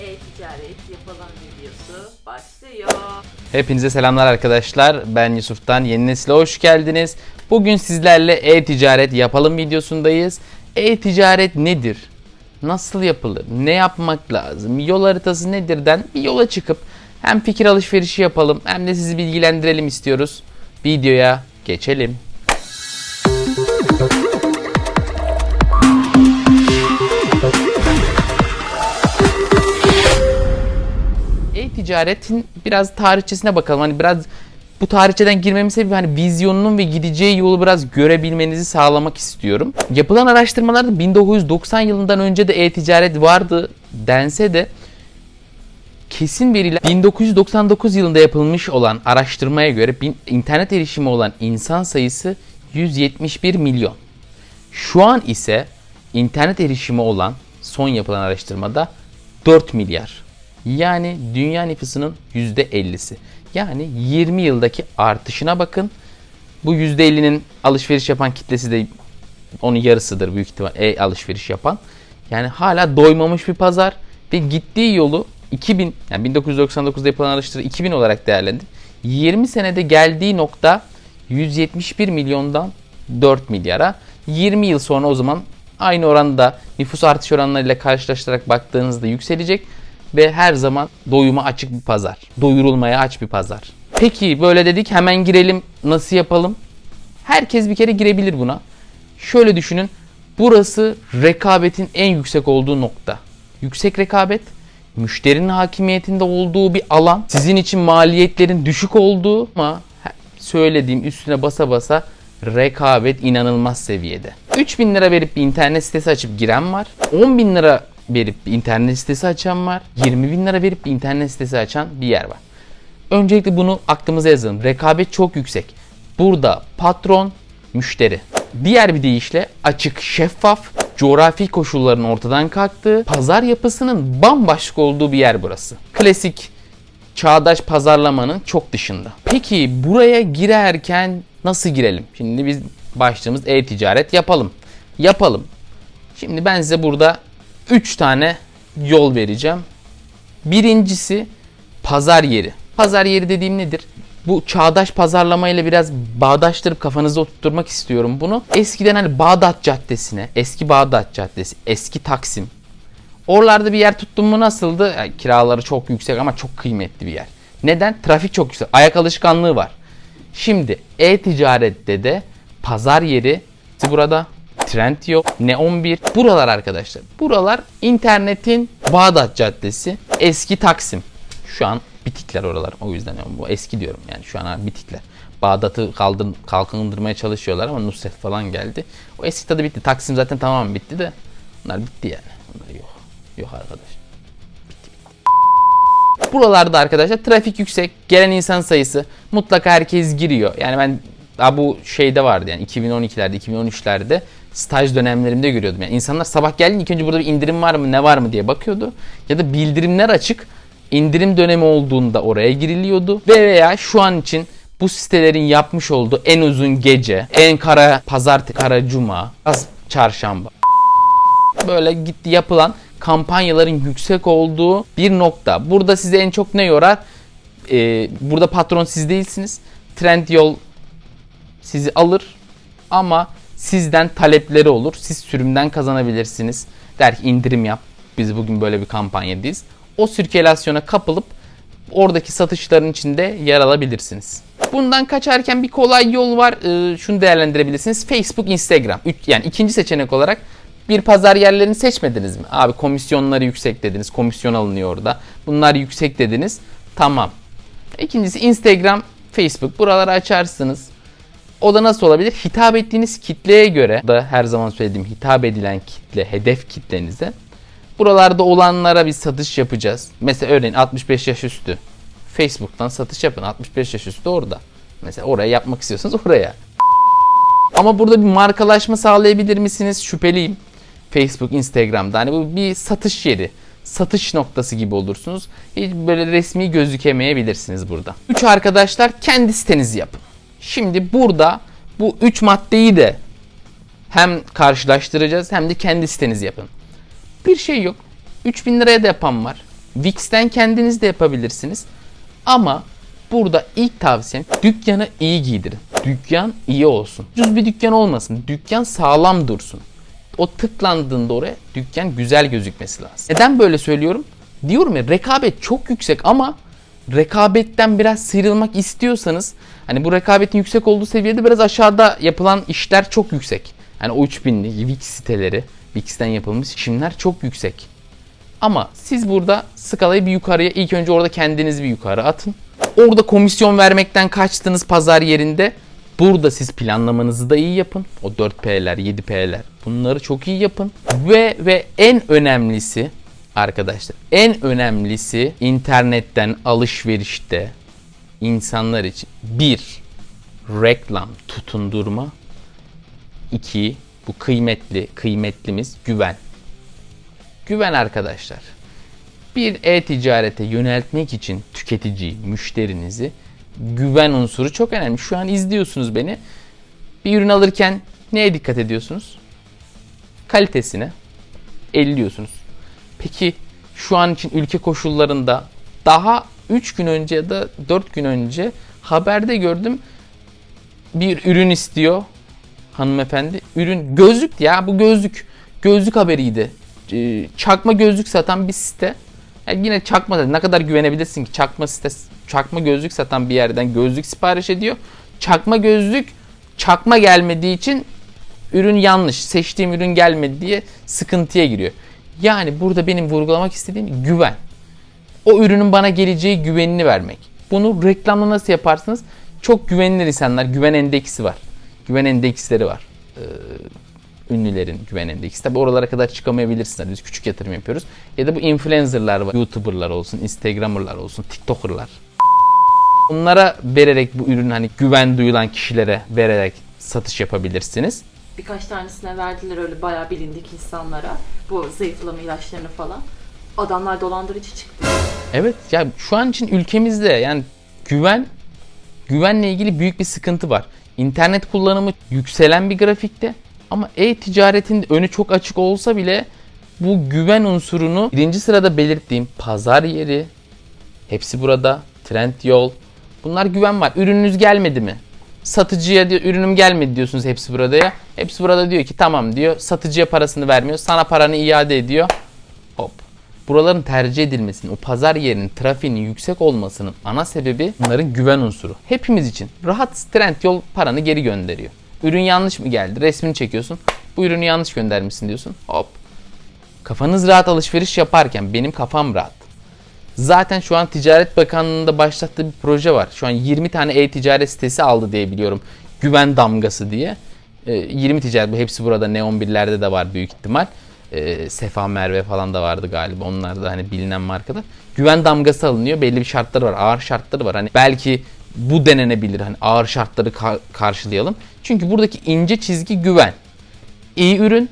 E-ticaret yapalım videosu başlıyor. Hepinize selamlar arkadaşlar. Ben Yusuf'tan Yeni Nesil'e hoş geldiniz. Bugün sizlerle e-ticaret yapalım videosundayız. E-ticaret nedir? Nasıl yapılır? Ne yapmak lazım? Yol haritası nedirden bir yola çıkıp hem fikir alışverişi yapalım hem de sizi bilgilendirelim istiyoruz. Videoya geçelim. E-ticaretin biraz tarihçesine bakalım. Hani biraz bu tarihçeden girmemin sebebi hani vizyonunun ve gideceği yolu biraz görebilmenizi sağlamak istiyorum. Yapılan araştırmalarda 1990 yılından önce de e-ticaret vardı dense de kesin veriler 1999 yılında yapılmış olan araştırmaya göre bin- internet erişimi olan insan sayısı 171 milyon. Şu an ise internet erişimi olan son yapılan araştırmada 4 milyar. Yani dünya nüfusunun %50'si. Yani 20 yıldaki artışına bakın. Bu %50'nin alışveriş yapan kitlesi de onun yarısıdır büyük ihtimal e alışveriş yapan. Yani hala doymamış bir pazar ve gittiği yolu 2000 yani 1999'da yapılan araştırma 2000 olarak değerlendi. 20 senede geldiği nokta 171 milyondan 4 milyara. 20 yıl sonra o zaman aynı oranda nüfus artış oranlarıyla karşılaştırarak baktığınızda yükselecek ve her zaman doyuma açık bir pazar. Doyurulmaya aç bir pazar. Peki böyle dedik hemen girelim. Nasıl yapalım? Herkes bir kere girebilir buna. Şöyle düşünün. Burası rekabetin en yüksek olduğu nokta. Yüksek rekabet, müşterinin hakimiyetinde olduğu bir alan. Sizin için maliyetlerin düşük olduğu ama söylediğim üstüne basa basa rekabet inanılmaz seviyede. 3000 lira verip bir internet sitesi açıp giren var. 10 bin lira verip bir internet sitesi açan var. 20 bin lira verip bir internet sitesi açan bir yer var. Öncelikle bunu aklımıza yazalım. Rekabet çok yüksek. Burada patron, müşteri. Diğer bir deyişle açık, şeffaf, coğrafi koşulların ortadan kalktığı, pazar yapısının bambaşka olduğu bir yer burası. Klasik çağdaş pazarlamanın çok dışında. Peki buraya girerken nasıl girelim? Şimdi biz başlığımız e-ticaret yapalım. Yapalım. Şimdi ben size burada 3 tane yol vereceğim. Birincisi pazar yeri. Pazar yeri dediğim nedir? Bu çağdaş pazarlamayla biraz bağdaştırıp kafanızda oturtmak istiyorum bunu. Eskiden hani Bağdat Caddesi'ne, eski Bağdat Caddesi, eski Taksim. Oralarda bir yer tuttum mu nasıldı? Yani kiraları çok yüksek ama çok kıymetli bir yer. Neden? Trafik çok yüksek. Ayak alışkanlığı var. Şimdi e-ticarette de pazar yeri burada Trendyol, Ne11 buralar arkadaşlar. Buralar internetin Bağdat Caddesi, eski Taksim. Şu an bitikler oralar. O yüzden bu eski diyorum yani şu an bitikler. Bağdat'ı kaldır, kalkındırmaya çalışıyorlar ama Nusret falan geldi. O eski tadı bitti. Taksim zaten tamamen bitti de. Bunlar bitti yani. Bunlar yok. Yok arkadaş. Buralarda arkadaşlar trafik yüksek. Gelen insan sayısı mutlaka herkes giriyor. Yani ben daha bu şeyde vardı yani 2012'lerde, 2013'lerde staj dönemlerimde görüyordum. Yani insanlar sabah geldiğinde ilk önce burada bir indirim var mı, ne var mı diye bakıyordu. Ya da bildirimler açık. indirim dönemi olduğunda oraya giriliyordu. Ve veya şu an için bu sitelerin yapmış olduğu en uzun gece, en kara pazartesi, kara cuma, az çarşamba böyle gitti yapılan kampanyaların yüksek olduğu bir nokta. Burada size en çok ne yorar? Ee, burada patron siz değilsiniz. Trendyol sizi alır ama sizden talepleri olur. Siz sürümden kazanabilirsiniz. Der ki indirim yap. Biz bugün böyle bir kampanyadayız. O sirkülasyona kapılıp oradaki satışların içinde yer alabilirsiniz. Bundan kaçarken bir kolay yol var. Ee, şunu değerlendirebilirsiniz. Facebook, Instagram. Üç, yani ikinci seçenek olarak bir pazar yerlerini seçmediniz mi? Abi komisyonları yüksek dediniz. Komisyon alınıyor orada. Bunlar yüksek dediniz. Tamam. İkincisi Instagram, Facebook. Buraları açarsınız. O da nasıl olabilir? Hitap ettiğiniz kitleye göre da her zaman söylediğim hitap edilen kitle, hedef kitlenize buralarda olanlara bir satış yapacağız. Mesela örneğin 65 yaş üstü. Facebook'tan satış yapın. 65 yaş üstü orada. Mesela oraya yapmak istiyorsanız oraya. Ama burada bir markalaşma sağlayabilir misiniz? Şüpheliyim. Facebook, Instagram'da hani bu bir satış yeri. Satış noktası gibi olursunuz. Hiç böyle resmi gözükemeyebilirsiniz burada. Üç arkadaşlar kendi sitenizi yapın. Şimdi burada bu üç maddeyi de hem karşılaştıracağız hem de kendi sitenizi yapın. Bir şey yok. 3000 liraya da yapan var. Wix'ten kendiniz de yapabilirsiniz. Ama burada ilk tavsiyem dükkanı iyi giydirin. Dükkan iyi olsun. Düz bir dükkan olmasın. Dükkan sağlam dursun. O tıklandığında oraya dükkan güzel gözükmesi lazım. Neden böyle söylüyorum? Diyorum ya rekabet çok yüksek ama rekabetten biraz sıyrılmak istiyorsanız hani bu rekabetin yüksek olduğu seviyede biraz aşağıda yapılan işler çok yüksek. Hani o 3000'li Wix siteleri, Wix'ten yapılmış işimler çok yüksek. Ama siz burada skalayı bir yukarıya ilk önce orada kendinizi bir yukarı atın. Orada komisyon vermekten kaçtınız pazar yerinde. Burada siz planlamanızı da iyi yapın. O 4P'ler, 7P'ler bunları çok iyi yapın. Ve ve en önemlisi arkadaşlar en önemlisi internetten alışverişte insanlar için bir reklam tutundurma iki bu kıymetli kıymetlimiz güven güven arkadaşlar. Bir e-ticarete yöneltmek için tüketici, müşterinizi güven unsuru çok önemli. Şu an izliyorsunuz beni. Bir ürün alırken neye dikkat ediyorsunuz? Kalitesine. Elliyorsunuz. Peki şu an için ülke koşullarında daha 3 gün önce ya da 4 gün önce haberde gördüm bir ürün istiyor hanımefendi. Ürün gözlük ya bu gözlük. Gözlük haberiydi. Ee, Çakma gözlük satan bir site. Yani yine çakma da ne kadar güvenebilirsin ki çakma site çakma gözlük satan bir yerden gözlük sipariş ediyor. Çakma gözlük çakma gelmediği için ürün yanlış. Seçtiğim ürün gelmedi diye sıkıntıya giriyor. Yani burada benim vurgulamak istediğim güven. O ürünün bana geleceği güvenini vermek. Bunu reklamla nasıl yaparsınız? Çok güvenilir insanlar. Güven endeksi var. Güven endeksleri var. Ee, ünlülerin güven endeksi. Tabi oralara kadar çıkamayabilirsiniz. Biz küçük yatırım yapıyoruz. Ya da bu influencerlar var. Youtuberlar olsun, Instagramerlar olsun, TikTokerlar. Onlara vererek bu ürün hani güven duyulan kişilere vererek satış yapabilirsiniz. Birkaç tanesine verdiler öyle bayağı bilindik insanlara. Bu zayıflama ilaçlarını falan. Adamlar dolandırıcı çıktı. Evet ya şu an için ülkemizde yani güven güvenle ilgili büyük bir sıkıntı var. İnternet kullanımı yükselen bir grafikte ama e-ticaretin önü çok açık olsa bile bu güven unsurunu birinci sırada belirttiğim pazar yeri, hepsi burada, trend yol. Bunlar güven var. Ürününüz gelmedi mi? Satıcıya diyor ürünüm gelmedi diyorsunuz hepsi burada ya. Hepsi burada diyor ki tamam diyor. Satıcıya parasını vermiyor. Sana paranı iade ediyor. Hop. Buraların tercih edilmesinin, o pazar yerinin trafiğinin yüksek olmasının ana sebebi bunların güven unsuru. Hepimiz için rahat trend yol paranı geri gönderiyor. Ürün yanlış mı geldi? Resmini çekiyorsun. Bu ürünü yanlış göndermişsin diyorsun. Hop. Kafanız rahat alışveriş yaparken benim kafam rahat. Zaten şu an Ticaret Bakanlığı'nda başlattığı bir proje var. Şu an 20 tane e-ticaret sitesi aldı diye biliyorum. Güven damgası diye. Ee, 20 ticaret bu hepsi burada Neon 1'lerde de var büyük ihtimal. Ee, Sefa Merve falan da vardı galiba. Onlar da hani bilinen markalar. Güven damgası alınıyor. Belli bir şartları var. Ağır şartları var. Hani belki bu denenebilir. Hani ağır şartları ka- karşılayalım. Çünkü buradaki ince çizgi güven. İyi ürün,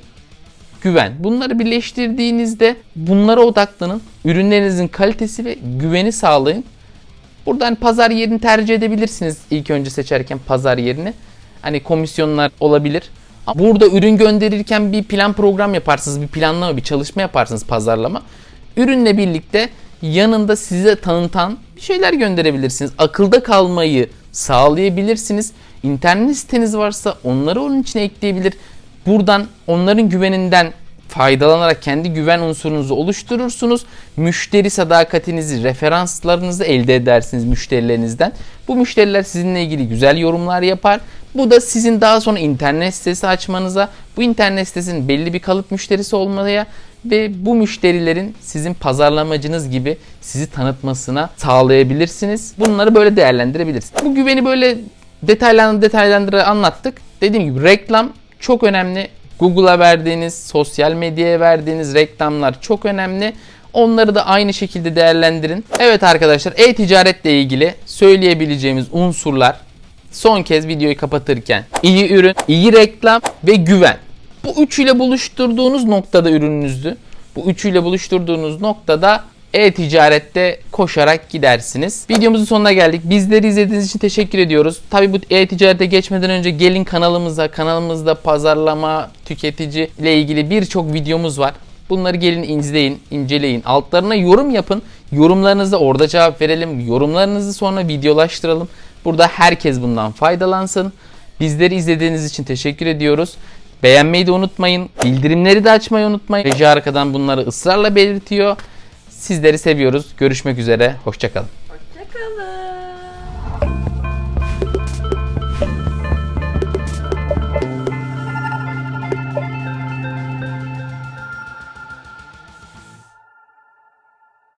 güven. Bunları birleştirdiğinizde bunlara odaklanın. Ürünlerinizin kalitesi ve güveni sağlayın. Buradan pazar yerini tercih edebilirsiniz ilk önce seçerken pazar yerini. Hani komisyonlar olabilir. Burada ürün gönderirken bir plan program yaparsınız, bir planlama, bir çalışma yaparsınız pazarlama. Ürünle birlikte yanında size tanıtan bir şeyler gönderebilirsiniz. Akılda kalmayı sağlayabilirsiniz. İnternet siteniz varsa onları onun içine ekleyebilir. Buradan onların güveninden faydalanarak kendi güven unsurunuzu oluşturursunuz. Müşteri sadakatinizi, referanslarınızı elde edersiniz müşterilerinizden. Bu müşteriler sizinle ilgili güzel yorumlar yapar. Bu da sizin daha sonra internet sitesi açmanıza, bu internet sitesinin belli bir kalıp müşterisi olmaya ve bu müşterilerin sizin pazarlamacınız gibi sizi tanıtmasına sağlayabilirsiniz. Bunları böyle değerlendirebilirsiniz. Bu güveni böyle detaylandı detaylandıra anlattık. Dediğim gibi reklam çok önemli. Google'a verdiğiniz, sosyal medyaya verdiğiniz reklamlar çok önemli. Onları da aynı şekilde değerlendirin. Evet arkadaşlar e-ticaretle ilgili söyleyebileceğimiz unsurlar son kez videoyu kapatırken iyi ürün, iyi reklam ve güven. Bu üçüyle buluşturduğunuz noktada ürününüzü, bu üçüyle buluşturduğunuz noktada e-ticarette koşarak gidersiniz. Videomuzun sonuna geldik. Bizleri izlediğiniz için teşekkür ediyoruz. Tabi bu e-ticarete geçmeden önce gelin kanalımıza. Kanalımızda pazarlama, tüketici ile ilgili birçok videomuz var. Bunları gelin izleyin, inceleyin. Altlarına yorum yapın. Yorumlarınızı orada cevap verelim. Yorumlarınızı sonra videolaştıralım. Burada herkes bundan faydalansın. Bizleri izlediğiniz için teşekkür ediyoruz. Beğenmeyi de unutmayın. Bildirimleri de açmayı unutmayın. Reji arkadan bunları ısrarla belirtiyor. Sizleri seviyoruz. Görüşmek üzere. Hoşçakalın. Hoşçakalın.